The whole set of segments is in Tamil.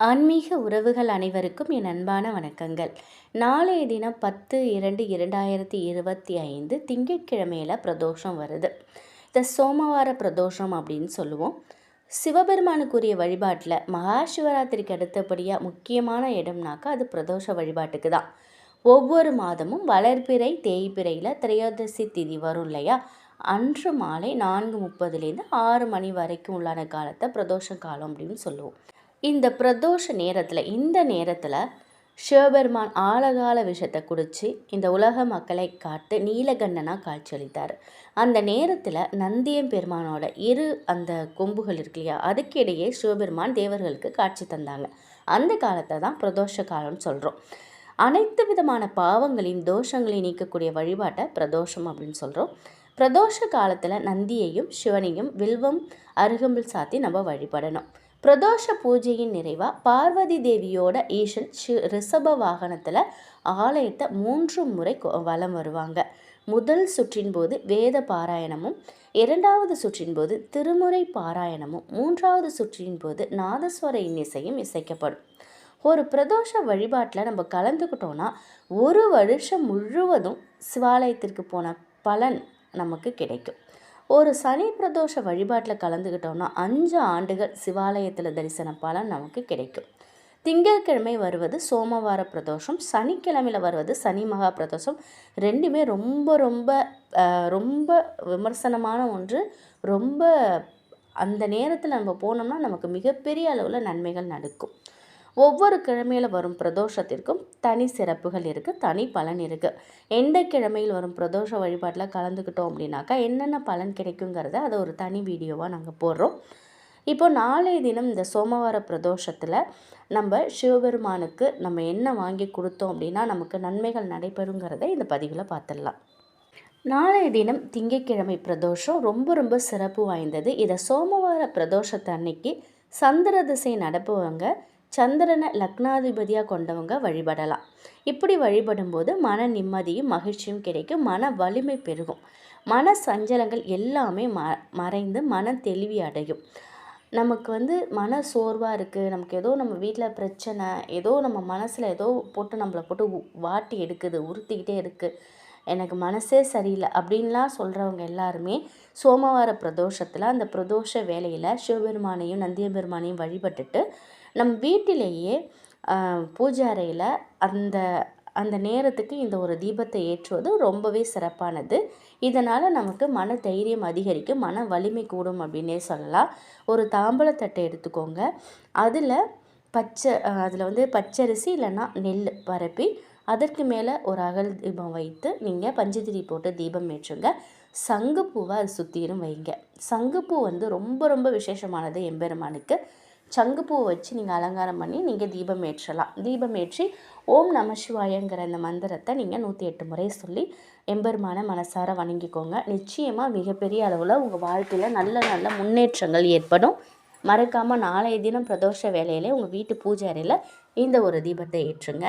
ஆன்மீக உறவுகள் அனைவருக்கும் என் அன்பான வணக்கங்கள். நாளைய தினம் பத்து இரண்டு இரண்டாயிரத்தி இருபத்தி ஐந்து திங்கட்கிழமையில் பிரதோஷம் வருது. இந்த சோமவார பிரதோஷம் அப்படின்னு சொல்லுவோம். சிவபெருமானுக்குரிய வழிபாட்டில் மகா சிவராத்திரிக்கு அடுத்தபடியாக முக்கியமான இடம்னாக்கா அது பிரதோஷ வழிபாட்டுக்கு தான். ஒவ்வொரு மாதமும் வளர்பிறை தேய்பிறையில் திரையோதசி திதி வரும் இல்லையா? அன்று மாலை நான்கு முப்பதுலேருந்து ஆறு மணி வரைக்கும் உள்ளான காலத்தை பிரதோஷ காலம் அப்படின்னு சொல்லுவோம். இந்த பிரதோஷ நேரத்தில் இந்த நேரத்தில் சிவபெருமான் ஆழகால விஷத்தை குடித்து இந்த உலக மக்களை காத்து நீலகண்டனாக காட்சியளித்தார். அந்த நேரத்தில் நந்தியம் பெருமானோட இரு அந்த கொம்புகள் இருக்கு இல்லையா அதுக்கிடையே சிவபெருமான் தேவர்களுக்கு காட்சி தந்தாங்க. அந்த காலத்தை தான் பிரதோஷ காலம்னு சொல்கிறோம் அனைத்து விதமான பாவங்களையும் தோஷங்களையும் நீக்கக்கூடிய வழிபாட்டை பிரதோஷம் அப்படின்னு சொல்கிறோம் பிரதோஷ காலத்தில் நந்தியையும் சிவனையும் வில்வம் அருகம்பில் சாத்தி நம்ம வழிபடணும். பிரதோஷ பூஜையின் நிறைவாக பார்வதி தேவியோட ஈசன் ஷி ரிஷப வாகனத்தில் ஆலயத்தை மூன்று முறை வலம் வருவாங்க. முதல் சுற்றின் போது வேத பாராயணமும் இரண்டாவது சுற்றின் போது திருமுறை பாராயணமும் மூன்றாவது சுற்றின் போது நாதஸ்வர இன்னிசையும் இசைக்கப்படும். ஒரு பிரதோஷ வழிபாட்டில் நம்ம கலந்துக்கிட்டோன்னா ஒரு வருஷம் முழுவதும் சிவாலயத்திற்கு போன பலன் நமக்கு கிடைக்கும். ஒரு சனி பிரதோஷ வழிபாட்டில் கலந்துக்கிட்டோம்னா அஞ்சு ஆண்டுகள் சிவாலயத்தில் தரிசன பலன் நமக்கு கிடைக்கும். திங்கட்கிழமை வருவது சோமவார பிரதோஷம் சனிக்கிழமையில் வருவது சனி மகா பிரதோஷம். ரெண்டுமே ரொம்ப ரொம்ப ரொம்ப விமர்சனமான ஒன்று. ரொம்ப அந்த நேரத்தில் நம்ம போனோம்னா நமக்கு மிகப்பெரிய அளவில் நன்மைகள் நடக்கும். ஒவ்வொரு கிழமையில் வரும் பிரதோஷத்திற்கும் தனி சிறப்புகள் இருக்குது தனி பலன் இருக்குது எந்த கிழமையில் வரும் பிரதோஷ வழிபாட்டில் கலந்துக்கிட்டோம் அப்படின்னாக்கா என்னென்ன பலன் கிடைக்குங்கிறத அதை ஒரு தனி வீடியோவாக நாங்கள் போடுறோம். இப்போ நாளைய தினம் இந்த சோமவார பிரதோஷத்தில் நம்ம சிவபெருமானுக்கு நம்ம என்ன வாங்கி கொடுத்தோம் அப்படின்னா நமக்கு நன்மைகள் நடைபெறுங்கிறத இந்த பதிவில் பார்த்துடலாம். நாளைய தினம் திங்கக்கிழமை பிரதோஷம் ரொம்ப ரொம்ப சிறப்பு வாய்ந்தது. இதை சோமவார பிரதோஷத்தை அன்னைக்கு சந்திர திசை நடப்புவங்க சந்திரனை லக்னாதிபதியாக கொண்டவங்க வழிபடலாம். இப்படி வழிபடும்போது மன நிம்மதியும் மகிழ்ச்சியும் கிடைக்கும் மன வலிமை பெருகும். மன சஞ்சலங்கள் எல்லாமே ம மறைந்து மன தெளிவி அடையும். நமக்கு வந்து மன சோர்வாக இருக்குது நமக்கு ஏதோ நம்ம வீட்டில் பிரச்சனை ஏதோ நம்ம மனசில் ஏதோ போட்டு நம்மளை போட்டு வாட்டி எடுக்குது உறுத்திக்கிட்டே இருக்குது எனக்கு மனசே சரியில்லை அப்படின்லாம் சொல்கிறவங்க எல்லாருமே சோமவார பிரதோஷத்தில் அந்த பிரதோஷ வேலையில் சிவபெருமானையும் நந்தியபெருமானையும் வழிபட்டுட்டு நம் வீட்டிலேயே பூஜை அறையில் அந்த அந்த நேரத்துக்கு இந்த ஒரு தீபத்தை ஏற்றுவது ரொம்பவே சிறப்பானது. இதனால் நமக்கு மன தைரியம் அதிகரிக்கும் மன வலிமை கூடும் அப்படின்னே சொல்லலாம். ஒரு தாம்பழத்தட்டை எடுத்துக்கோங்க. அதில் பச்சை அதில் வந்து பச்சரிசி இல்லைன்னா நெல் பரப்பி அதற்கு மேலே ஒரு அகல் தீபம் வைத்து நீங்கள் பஞ்சதிரி போட்டு தீபம் ஏற்றுங்க. சங்குப்பூவை அது சுற்றிலும் வைங்க. சங்குப்பூ வந்து ரொம்ப ரொம்ப விசேஷமானது எம்பெருமானுக்கு. சங்குப்பூ வச்சு நீங்கள் அலங்காரம் பண்ணி நீங்கள் தீபம் ஏற்றலாம். தீபம் ஏற்றி ஓம் நம சிவாயங்கிற அந்த மந்திரத்தை நீங்கள் நூற்றி எட்டு முறை சொல்லி எம்பெருமான மனசார வணங்கிக்கோங்க. நிச்சயமாக மிகப்பெரிய அளவில் உங்கள் வாழ்க்கையில் நல்ல நல்ல முன்னேற்றங்கள் ஏற்படும். மறக்காமல் நாளைய தினம் பிரதோஷ வேலையில் உங்கள் வீட்டு பூஜை அறையில் இந்த ஒரு தீபத்தை ஏற்றுங்க.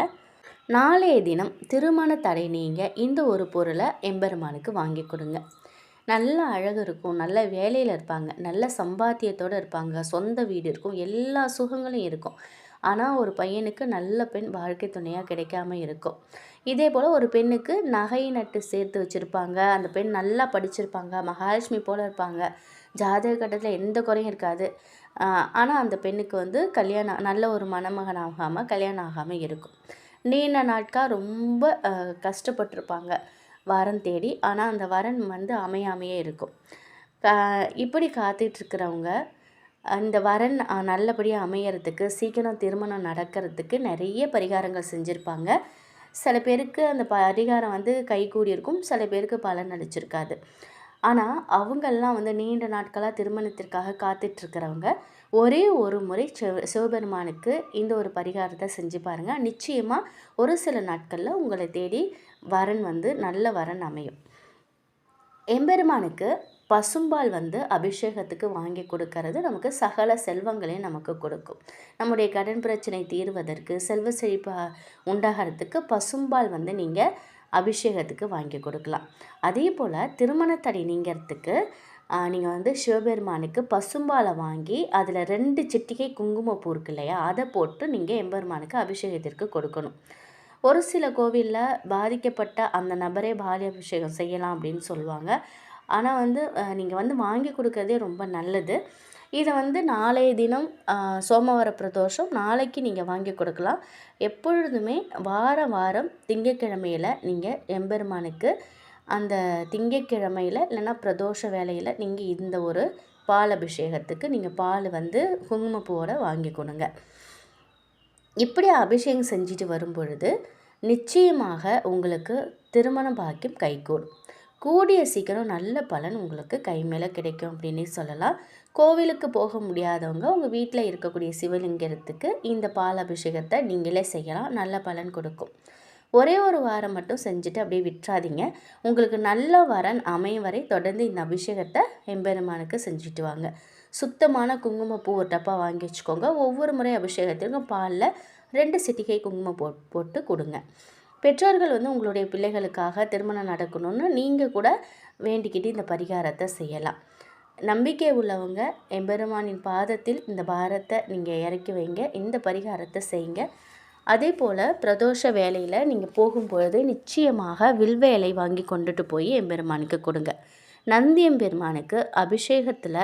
நாளைய தினம் திருமண தடை நீங்கள் இந்த ஒரு பொருளை எம்பெருமானுக்கு வாங்கி கொடுங்க. நல்ல அழகு இருக்கும் நல்ல வேலையில் இருப்பாங்க நல்ல சம்பாத்தியத்தோடு இருப்பாங்க சொந்த வீடு இருக்கும் எல்லா சுகங்களும் இருக்கும். ஆனால் ஒரு பையனுக்கு நல்ல பெண் வாழ்க்கை துணையாக கிடைக்காம இருக்கும். இதே போல் ஒரு பெண்ணுக்கு நகை நட்டு சேர்த்து வச்சுருப்பாங்க அந்த பெண் நல்லா படிச்சிருப்பாங்க மகாலட்சுமி போல் இருப்பாங்க ஜாதக கட்டத்தில் எந்த குறையும் இருக்காது. ஆனால் அந்த பெண்ணுக்கு வந்து கல்யாணம் நல்ல ஒரு மணமகன் ஆகாமல் கல்யாணம் ஆகாமல் இருக்கும். நீண்ட நாட்கள் ரொம்ப கஷ்டப்பட்டிருப்பாங்க. வரன் தேடி. ஆனால் அந்த வரன் வந்து அமையாமையே இருக்கும். இப்படி காத்துட்ருக்கிறவங்க அந்த வரன் நல்லபடியாக அமையறதுக்கு சீக்கிரம் திருமணம் நடக்கிறதுக்கு நிறைய பரிகாரங்கள் செஞ்சுருப்பாங்க. சில பேருக்கு அந்த பரிகாரம் வந்து கைகூடி இருக்கும் சில பேருக்கு பலன் அளிச்சிருக்காது. ஆனால் அவங்கெல்லாம் வந்து நீண்ட நாட்களாக திருமணத்திற்காக காத்துட்ருக்கிறவங்க ஒரே ஒரு முறை சிவ சிவபெருமானுக்கு இந்த ஒரு பரிகாரத்தை செஞ்சு பாருங்கள் நிச்சயமாக ஒரு சில நாட்களில் உங்களை தேடி வரன் வந்து நல்ல வரன் அமையும். எம்பெருமானுக்கு பசும்பால் வந்து அபிஷேகத்துக்கு வாங்கி கொடுக்கறது நமக்கு சகல செல்வங்களையும் நமக்கு கொடுக்கும். நம்முடைய கடன் பிரச்சனை தீர்வதற்கு செல்வ செழிப்பு உண்டாகிறதுக்கு பசும்பால் வந்து நீங்கள் அபிஷேகத்துக்கு வாங்கி கொடுக்கலாம். அதே போல் திருமணத்தடை நீங்கிறதுக்கு நீங்கள் வந்து சிவபெருமானுக்கு பசும்பாலை வாங்கி அதில் ரெண்டு சிட்டிகை குங்குமப்பூ இருக்கு இல்லையா? அதை போட்டு நீங்கள் எம்பெருமானுக்கு அபிஷேகத்திற்கு கொடுக்கணும். ஒரு சில கோவிலில் பாதிக்கப்பட்ட அந்த நபரே பாலி அபிஷேகம் செய்யலாம் அப்படின்னு சொல்லுவாங்க. ஆனால் வந்து நீங்கள் வந்து வாங்கி கொடுக்கறதே ரொம்ப நல்லது. இதை வந்து நாளைய தினம் சோமவார பிரதோஷம் நாளைக்கு நீங்கள் வாங்கி கொடுக்கலாம். எப்பொழுதுமே வாரம் வாரம் திங்கக்கிழமையில் நீங்கள் எம்பெருமானுக்கு அந்த திங்கக்கிழமையில் இல்லைன்னா பிரதோஷ வேலையில் நீங்கள் இந்த ஒரு பால் அபிஷேகத்துக்கு நீங்கள் பால் வந்து குங்குமப்பூவோட வாங்கி கொடுங்க. இப்படி அபிஷேகம் செஞ்சுட்டு வரும்பொழுது நிச்சயமாக உங்களுக்கு திருமண பாக்கியம் கைகூடும். கூடிய சீக்கிரம் நல்ல பலன் உங்களுக்கு கை மேலே கிடைக்கும் அப்படின்னே சொல்லலாம். கோவிலுக்கு போக முடியாதவங்க உங்கள் வீட்டில் இருக்கக்கூடிய சிவலிங்கத்துக்கு இந்த பால் அபிஷேகத்தை நீங்களே செய்யலாம். நல்ல பலன் கொடுக்கும். ஒரே ஒரு வாரம் மட்டும் செஞ்சுட்டு அப்படியே விட்டுறாதீங்க. உங்களுக்கு நல்ல வரன் அமையும் வரை தொடர்ந்து இந்த அபிஷேகத்தை எம்பெருமானுக்கு செஞ்சுட்டு வாங்க. சுத்தமான குங்குமப்பூ ஒரு டப்பா வாங்கி வச்சுக்கோங்க. ஒவ்வொரு முறை அபிஷேகத்திற்கும் பாலில் ரெண்டு சிட்டிகை குங்குமம் போ போட்டு கொடுங்க. பெற்றோர்கள் வந்து உங்களுடைய பிள்ளைகளுக்காக திருமணம் நடக்கணும்னு நீங்கள் கூட வேண்டிக்கிட்டு இந்த பரிகாரத்தை செய்யலாம். நம்பிக்கை உள்ளவங்க எம்பெருமானின் பாதத்தில் இந்த பாரத்தை நீங்கள் இறக்கி வைங்க இந்த பரிகாரத்தை செய்யுங்க. அதே போல் பிரதோஷ வேலையில் நீங்கள் போகும்பொழுது நிச்சயமாக வில்வேலை வாங்கி கொண்டுட்டு போய் எம்பெருமானுக்கு கொடுங்க. நந்தி எம்பெருமானுக்கு அபிஷேகத்தில்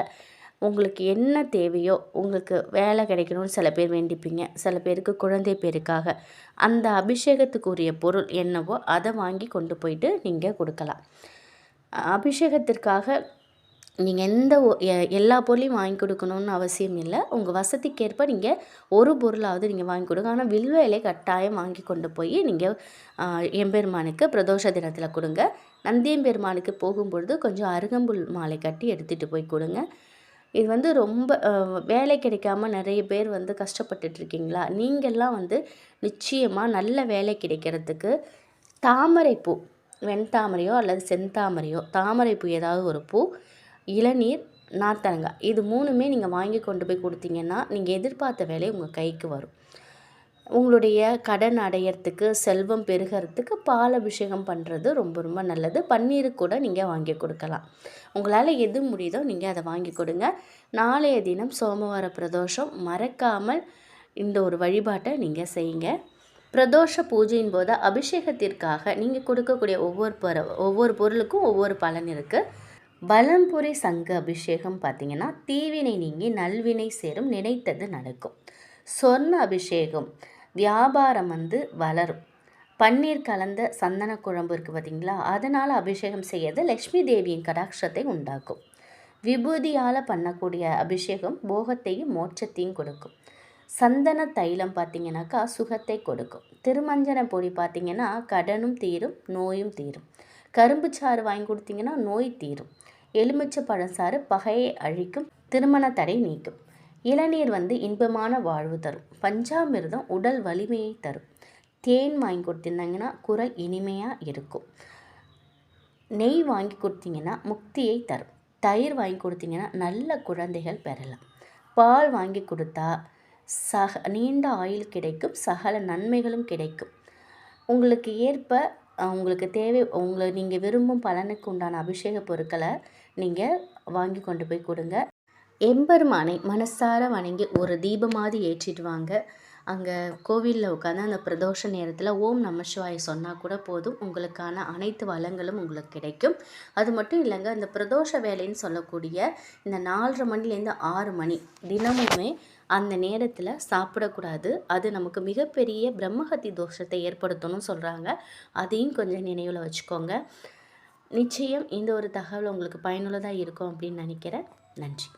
உங்களுக்கு என்ன தேவையோ உங்களுக்கு வேலை கிடைக்கணும்னு சில பேர் வேண்டிப்பீங்க. சில பேருக்கு குழந்தை பேருக்காக. அந்த அபிஷேகத்துக்குரிய பொருள் என்னவோ அதை வாங்கி கொண்டு போயிட்டு நீங்கள் கொடுக்கலாம். அபிஷேகத்திற்காக நீங்கள் எந்த எல்லா பொருளையும் வாங்கி கொடுக்கணுன்னு அவசியம் இல்லை. உங்கள் வசதிக்கேற்ப நீங்கள் ஒரு பொருளாவது நீங்கள் வாங்கி கொடுங்க. ஆனால் வில்வ இலை கட்டாயம் வாங்கி கொண்டு போய் நீங்கள் எம்பெருமானுக்கு பிரதோஷ தினத்தில் கொடுங்க. நந்தியம்பெருமானுக்கு போகும்பொழுது கொஞ்சம் அருகம்புல் மாலை கட்டி எடுத்துகிட்டு போய் கொடுங்க. இது வந்து ரொம்ப வேலை கிடைக்காம நிறைய பேர் வந்து கஷ்டப்பட்டுட்ருக்கீங்களா? நீங்கள்லாம் வந்து நிச்சயமாக நல்ல வேலை கிடைக்கிறதுக்கு தாமரைப்பூ வெண்தாமரையோ அல்லது செந்தாமரையோ தாமரை பூ ஏதாவது ஒரு பூ இளநீர் நார்த்தங்காய் இது மூணுமே நீங்கள் வாங்கி கொண்டு போய் கொடுத்தீங்கன்னா நீங்கள் எதிர்பார்த்த வேலை உங்கள் கைக்கு வரும். உங்களுடைய கடன் அடையிறதுக்கு செல்வம் பெருகிறதுக்கு பால் அபிஷேகம் பண்ணுறது ரொம்ப ரொம்ப நல்லது. பன்னீர் கூட நீங்கள் வாங்கி கொடுக்கலாம். உங்களால் எது முடியுதோ நீங்கள் அதை வாங்கி கொடுங்க. நாளைய தினம் சோமவார பிரதோஷம். மறக்காமல் இந்த ஒரு வழிபாட்டை நீங்கள் செய்யுங்க. பிரதோஷ பூஜையின் போது அபிஷேகத்திற்காக நீங்கள் கொடுக்கக்கூடிய ஒவ்வொரு பொரு ஒவ்வொரு பொருளுக்கும் ஒவ்வொரு பலன் இருக்குது பலம்புரி சங்க அபிஷேகம் பார்த்திங்கன்னா தீவினை நீங்கி நல்வினை சேரும் நினைத்தது நடக்கும். சொர்ண அபிஷேகம். வியாபாரம் வந்து வளரும். பன்னீர் கலந்த சந்தன குழம்பு இருக்குது பார்த்திங்களா அதனால் அபிஷேகம் செய்யறது லக்ஷ்மி தேவியின் கடாட்சத்தை உண்டாக்கும். விபூதியால் பண்ணக்கூடிய அபிஷேகம் போகத்தையும் மோட்சத்தையும் கொடுக்கும். சந்தன தைலம் பார்த்திங்கனாக்கா சுகத்தை கொடுக்கும். திருமஞ்சன பொடி பார்த்திங்கன்னா கடனும் தீரும் நோயும் தீரும். கரும்பு சாறு வாங்கி கொடுத்தீங்கன்னா நோய் தீரும். எலுமிச்சை சாறு பகையை அழிக்கும் திருமண தடை நீக்கும். இளநீர் வந்து இன்பமான வாழ்வு தரும். பஞ்சாமிர்தம் உடல் வலிமையை தரும். தேன் வாங்கி கொடுத்திருந்தாங்கன்னா குரல் இனிமையாக இருக்கும். நெய் வாங்கி கொடுத்தீங்கன்னா முக்தியை தரும். தயிர் வாங்கி கொடுத்தீங்கன்னா நல்ல குழந்தைகள் பெறலாம். பால் வாங்கி கொடுத்தா சக நீண்ட ஆயுள் கிடைக்கும். சகல நன்மைகளும் கிடைக்கும். உங்களுக்கு ஏற்ப உங்களுக்கு தேவை உங்களை நீங்கள் விரும்பும் பலனுக்கு உண்டான அபிஷேக பொருட்களை நீங்கள் வாங்கி கொண்டு போய் கொடுங்க. எம்பெருமானை மனசார வணங்கி ஒரு தீபமாதி ஏற்றிட்டு வாங்க. அங்கே கோவிலில் உட்காந்து அந்த பிரதோஷ நேரத்தில் ஓம் நமசிவாய சொன்னால் கூட போதும். உங்களுக்கான அனைத்து வளங்களும் உங்களுக்கு கிடைக்கும். அது மட்டும் இல்லைங்க அந்த பிரதோஷ வேலைன்னு சொல்லக்கூடிய இந்த நாலரை மணிலேருந்து ஆறு மணி தினமுமே அந்த நேரத்தில் சாப்பிடக்கூடாது. அது நமக்கு மிகப்பெரிய பிரம்மஹத்தி தோஷத்தை ஏற்படுத்தணும்னு சொல்கிறாங்க அதையும் கொஞ்சம் நினைவில் வச்சுக்கோங்க. நிச்சயம் இந்த ஒரு தகவல் உங்களுக்கு பயனுள்ளதாக இருக்கும் அப்படின்னு நினைக்கிறேன். நன்றி.